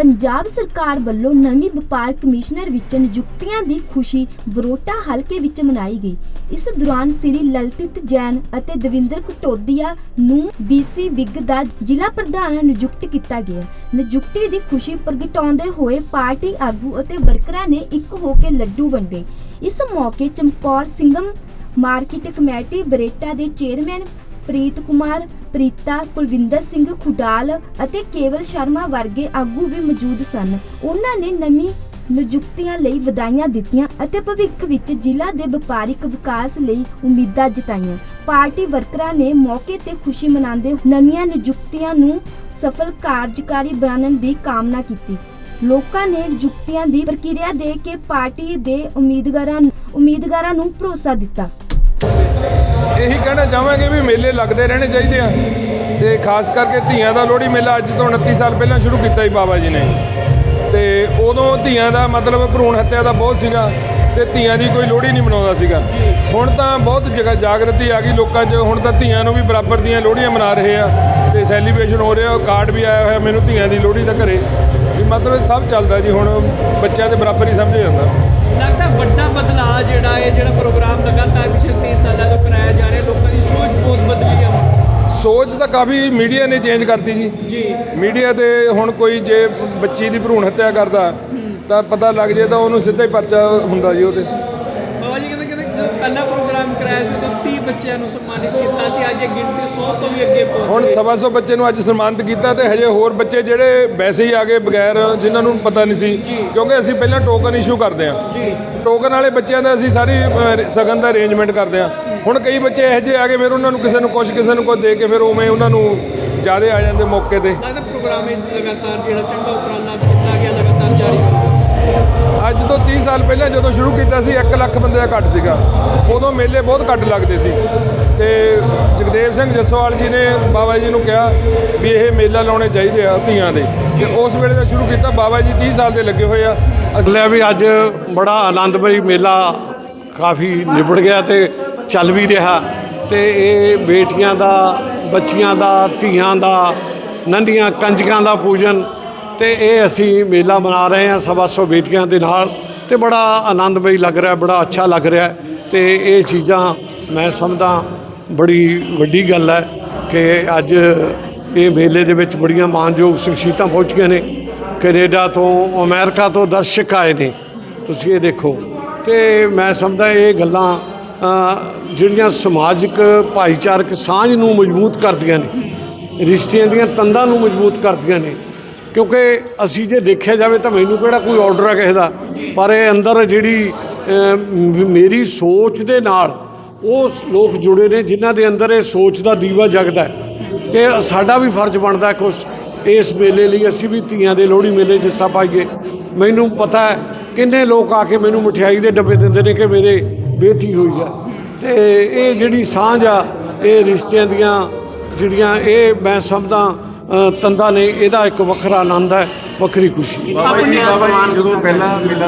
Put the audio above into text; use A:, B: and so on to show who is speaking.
A: ਪੰਜਾਬ ਸਰਕਾਰ ਵੱਲੋਂ ਨਵੀਂ ਵਪਾਰ ਕਮਿਸ਼ਨਰ ਵਿੱਚ ਨਿਯੁਕਤੀਆਂ ਦੀ ਖੁਸ਼ੀ ਬਰੋਟਾ ਹਲਕੇ ਵਿੱਚ ਮਨਾਈ ਗਈ। ਇਸ ਦੌਰਾਨ ਸ੍ਰੀ ਲਲਤਿਤ ਜੈਨ ਅਤੇ ਦਵਿੰਦਰ ਕਟੋਦੀਆ ਨੂੰ ਬੀਸੀ ਵਿਗ ਦਾ ਜ਼ਿਲ੍ਹਾ ਪ੍ਰਧਾਨ ਨਿਯੁਕਤ ਕੀਤਾ ਗਿਆ। ਨਿਯੁਕਤੀ ਦੀ ਖੁਸ਼ੀ ਪ੍ਰਗਟਾਉਂਦੇ ਹੋਏ ਪਾਰਟੀ ਆਗੂ ਅਤੇ ਵਰਕਰਾਂ ਨੇ ਇੱਕ ਹੋ ਕੇ ਲੱਡੂ ਵੰਡੇ। ਇਸ ਮੌਕੇ ਚਮਕੌਰ ਸਿੰਘਮ ਮਾਰਕੀਟ ਕਮੇਟੀ ਬਰੇਟਾ ਦੇ ਚੇਅਰਮੈਨ ਪ੍ਰੀਤ ਕੁਮਾਰ ਪ੍ਰੀਤਾ, ਕੁਲਵਿੰਦਰ ਸਿੰਘ ਖੁਡਾਲ ਅਤੇ ਕੇਵਲ ਸ਼ਰਮਾ ਵਰਗੇ ਆਗੂ ਵੀ ਮੌਜੂਦ ਸਨ। ਉਹਨਾਂ ਨੇ ਨਵੀਂ ਨਿਯੁਕਤੀਆਂ ਲਈ ਵਧਾਈਆਂ ਦਿੱਤੀਆਂ ਅਤੇ ਭਵਿੱਖ ਵਿੱਚ ਜ਼ਿਲ੍ਹਾ ਦੇ ਵਪਾਰਿਕ ਵਿਕਾਸ ਲਈ ਉਮੀਦਾਂ ਜਤਾਈਆਂ। ਪਾਰਟੀ ਵਰਕਰਾਂ ਨੇ ਮੌਕੇ ਤੇ ਖੁਸ਼ੀ ਮਨਾਉਂਦੇ ਨਵੀਆਂ ਨਿਯੁਕਤੀਆਂ ਨੂੰ ਸਫਲ ਕਾਰਜਕਾਰੀ ਬਣਾਉਣ ਦੀ ਕਾਮਨਾ ਕੀਤੀ। ਲੋਕਾਂ ਨੇ ਨਿਯੁਕਤੀਆਂ ਦੀ ਪ੍ਰਕਿਰਿਆ ਦੇ ਕੇ ਪਾਰਟੀ ਦੇ ਉਮੀਦਵਾਰਾਂ ਉਮੀਦਵਾਰਾਂ ਨੂੰ ਭਰੋਸਾ ਦਿੱਤਾ।
B: ਚਾਹਾਂਗੇ ਵੀ ਮੇਲੇ ਲੱਗਦੇ ਰਹਿਣੇ ਚਾਹੀਦੇ ਆ। ਤੇ ਖਾਸ ਕਰਕੇ ਧੀਆਂ ਦਾ ਲੋਹੜੀ ਮੇਲਾ ਅੱਜ ਤੋਂ 29 ਸਾਲ ਪਹਿਲਾਂ ਸ਼ੁਰੂ ਕੀਤਾ ਸੀ ਬਾਬਾ ਜੀ ਨੇ। ਤੇ ਉਦੋਂ ਧੀਆਂ ਦਾ ਮਤਲਬ ਭਰੂਣ ਹੱਤਿਆ ਦਾ ਬਹੁਤ ਸੀਗਾ ਤੇ ਧੀਆਂ ਦੀ ਕੋਈ ਲੋਹੜੀ ਨਹੀਂ ਮਨਾਉਂਦਾ ਸੀਗਾ। ਹੁਣ ਤਾਂ ਬਹੁਤ ਜਗ੍ਹਾ ਜਾਗਰਤੀ ਆ ਗਈ ਲੋਕਾਂ 'ਚ। ਹੁਣ ਤਾਂ ਧੀਆਂ ਨੂੰ ਵੀ ਬਰਾਬਰ ਦੀਆਂ ਲੋਹੜੀਆਂ ਮਨਾ ਰਹੇ ਆ ਤੇ ਸੈਲੀਬ੍ਰੇਸ਼ਨ ਹੋ ਰਿਹਾ ਕਾਰਡ ਵੀ ਆਇਆ ਹੋਇਆ ਮੈਨੂੰ ਧੀਆਂ ਦੀ ਲੋਹੜੀ ਦਾ ਘਰੇ। ਵੀ ਮਤਲਬ ਸਭ ਚੱਲਦਾ ਜੀ, ਹੁਣ ਬੱਚਿਆਂ ਦੇ ਬਰਾਬਰ ਹੀ ਸਮਝਿਆ ਜਾਂਦਾ।
C: ਲੱਗਦਾ ਵੱਡਾ ਬਦਲਾਅ ਜਿਹੜਾ ਹੈ ਜਿਹੜਾ ਪ੍ਰੋਗਰਾਮ ਲਗਾਤਾਰ ਪਿਛਲੇ 30 ਸਾਲਾਂ ਤੋਂ ਸੋਚ
B: ਤਾਂ ਕਾਫੀ ਮੀਡੀਆ ਨੇ ਚੇਂਜ ਕਰਤੀ ਜੀ।
C: ਜੀ।
B: ਮੀਡੀਆ ਤੇ ਹੁਣ ਕੋਈ ਜੇ ਬੱਚੀ ਦੀ ਭਰੂਣ ਹੱਤਿਆ ਕਰਦਾ ਤਾਂ ਪਤਾ ਲੱਗ ਜੇ ਤਾਂ ਉਹਨੂੰ ਸਿੱਧਾ ਹੀ ਪਰਚਾ ਹੁੰਦਾ ਜੀ ਉਹਦੇ।
C: ਬਾਬਾ ਜੀ ਕਹਿੰਦੇ ਕਹਿੰਦੇ ਪਹਿਲਾ ਪ੍ਰੋਗਰਾਮ ਕਰਾਇਆ ਸੀ ਉਦੋਂ 30 ਬੱਚਿਆਂ ਨੂੰ ਸਨਮਾਨਿਤ ਕੀਤਾ ਸੀ। ਅੱਜ ਇਹ ਗਿਣਤੀ 100 ਤੋਂ ਵੀ ਅੱਗੇ ਪਹੁੰਚ
B: ਹੁਣ। ਸਵਾ ਸੌ ਬੱਚੇ ਨੂੰ ਅੱਜ ਸਨਮਾਨਿਤ ਕੀਤਾ ਤੇ ਹਜੇ ਹੋਰ ਬੱਚੇ ਜਿਹੜੇ ਵੈਸੇ ਹੀ ਆ ਗਏ ਬਗੈਰ ਜਿਨ੍ਹਾਂ ਨੂੰ ਪਤਾ ਨਹੀਂ ਸੀ ਕਿਉਂਕਿ ਅਸੀਂ ਪਹਿਲਾਂ ਟੋਕਨ ਇਸ਼ੂ ਕਰਦੇ ਹਾਂ।
C: ਜੀ।
B: ਟੋਕਨ ਵਾਲੇ ਬੱਚਿਆਂ ਦਾ ਅਸੀਂ ਸਾਰੀ ਸਗਨ ਦਾ ਅਰੇਂਜਮੈਂਟ ਕਰਦੇ ਹਾਂ। ਹੁਣ ਕਈ ਬੱਚੇ ਇਹੋ ਜਿਹੇ ਆ ਗਏ ਫਿਰ ਉਹਨਾਂ ਨੂੰ ਕਿਸੇ ਨੂੰ ਕੁਝ ਕਿਸੇ ਨੂੰ ਕੁਝ ਦੇ ਕੇ ਫਿਰ ਉਵੇਂ ਉਹਨਾਂ ਨੂੰ ਜ਼ਿਆਦਾ ਆ ਜਾਂਦੇ ਮੌਕੇ ਤੇ।
C: ਲੱਗਦਾ ਪ੍ਰੋਗਰਾਮ ਵਿੱਚ ਲਗਾਤਾਰ ਜਿਹੜਾ ਚੰਗਾ ਉਪਰਾਲਾ ਕੀਤਾ ਗਿਆ ਲਗਾਤਾਰ ਜਾਰੀ।
B: ਅੱਜ ਤੋਂ 30 ਸਾਲ ਪਹਿਲਾਂ ਜਦੋਂ ਸ਼ੁਰੂ ਕੀਤਾ ਸੀ 1 ਲੱਖ ਬੰਦੇ ਦਾ ਘੱਟ ਸੀਗਾ। ਉਦੋਂ ਮੇਲੇ ਬਹੁਤ ਘੱਟ ਲੱਗਦੇ ਸੀ। ਤੇ ਜਗਦੇਵ ਸਿੰਘ ਜੱਸੋਵਾਲ ਜੀ ਨੇ ਬਾਬਾ ਜੀ ਨੂੰ ਕਿਹਾ ਵੀ ਇਹ ਮੇਲਾ ਲਾਉਣੇ ਚਾਹੀਦੇ ਆ ਧੀਆਂ ਦੇ। ਤੇ ਉਸ ਵੇਲੇ ਦਾ ਸ਼ੁਰੂ ਕੀਤਾ ਬਾਬਾ ਜੀ 30 ਸਾਲ ਦੇ ਲੱਗੇ ਹੋਏ ਆ। ਅਸੀਂ
D: ਅਸਲਿਆ ਵੀ ਅੱਜ ਬੜਾ ਆਨੰਦਮਈ ਮੇਲਾ ਕਾਫੀ ਨਿਬੜ ਗਿਆ ਤੇ ਚੱਲ ਵੀ ਰਿਹਾ। ਤੇ ਇਹ ਬੇਟੀਆਂ ਦਾ ਬੱਚੀਆਂ ਦਾ ਧੀਆਂ ਦਾ ਨੰਦੀਆਂ ਕੰਜਕਾਂ ਦਾ ਪੂਜਨ ਤੇ ਇਹ ਅਸੀਂ ਮੇਲਾ ਮਨਾ ਰਹੇ ਹਾਂ ਸਵਾ ਸੌ ਬੇਟੀਆਂ ਦੇ ਨਾਲ ਤੇ ਬੜਾ ਆਨੰਦਮਈ ਲੱਗ ਰਿਹਾ, ਬੜਾ ਅੱਛਾ ਲੱਗ ਰਿਹਾ ਤੇ ਇਹ ਚੀਜ਼ਾਂ ਮੈਂ ਸਮਝਦਾ ਬੜੀ ਵੱਡੀ ਗੱਲ ਹੈ ਕਿ ਅੱਜ ਇਹ ਮੇਲੇ ਦੇ ਵਿੱਚ ਬੜੀਆਂ ਮਾਨਯੋਗ ਸ਼ਖਸੀਅਤਾਂ ਪਹੁੰਚੀਆਂ ਨੇ, ਕੈਨੇਡਾ ਤੋਂ, ਅਮਰੀਕਾ ਤੋਂ ਦਰਸ਼ਕ ਆਏ ਨੇ, ਤੁਸੀਂ ਇਹ ਦੇਖੋ। ਤੇ ਮੈਂ ਸਮਝਦਾ ਇਹ ਗੱਲਾਂ ਜਿਹੜੀਆਂ ਸਮਾਜਿਕ ਭਾਈਚਾਰਕ ਸਾਂਝ ਨੂੰ ਮਜ਼ਬੂਤ ਕਰਦੀਆਂ ਨੇ, ਰਿਸ਼ਤਿਆਂ ਦੀਆਂ ਤੰਦਾਂ ਨੂੰ ਮਜ਼ਬੂਤ ਕਰਦੀਆਂ ਨੇ ਕਿਉਂਕਿ ਅਸੀਂ ਜੇ ਦੇਖਿਆ ਜਾਵੇ ਤਾਂ ਮੈਨੂੰ ਕਿਹੜਾ ਕੋਈ ਆਰਡਰ ਹੈ ਕਿਸੇ ਦਾ। ਪਰ ਇਹ ਅੰਦਰ ਜਿਹੜੀ ਮੇਰੀ ਸੋਚ ਦੇ ਨਾਲ ਉਹ ਲੋਕ ਜੁੜੇ ਨੇ ਜਿਨ੍ਹਾਂ ਦੇ ਅੰਦਰ ਇਹ ਸੋਚ ਦਾ ਦੀਵਾ ਜਗਦਾ ਹੈ ਕਿ ਸਾਡਾ ਵੀ ਫਰਜ਼ ਬਣਦਾ ਹੈ ਕੁਛ ਇਸ ਮੇਲੇ ਲਈ ਅਸੀਂ ਵੀ ਧੀਆਂ ਦੇ ਲੋਹੜੀ ਮੇਲੇ 'ਚ ਹਿੱਸਾ ਪਾਈਏ। ਮੈਨੂੰ ਪਤਾ ਹੈ ਕਿੰਨੇ ਲੋਕ ਆ ਕੇ ਮੈਨੂੰ ਮਠਿਆਈ ਦੇ ਡੱਬੇ ਦਿੰਦੇ ਨੇ ਕਿ ਮੇਰੇ ਬੇਟੀ ਹੋਈ ਆ ਤੇ ਇਹ ਜਿਹੜੀ ਸਾਂਝ ਆ, ਇਹ ਰਿਸ਼ਤਿਆਂ ਦੀਆਂ ਜਿਹੜੀਆਂ, ਇਹ ਮੈਂ ਸਮਝਦਾ ਤੰਦਾਂ ਨੇ, ਇਹਦਾ ਇੱਕ ਵੱਖਰਾ ਆਨੰਦ ਹੈ, ਵੱਖਰੀ ਖੁਸ਼ੀ।
E: ਬਾਬਾ ਜੀ ਬਾਬਾ ਜੀ, ਜਦੋਂ ਪਹਿਲਾ ਮੇਲਾ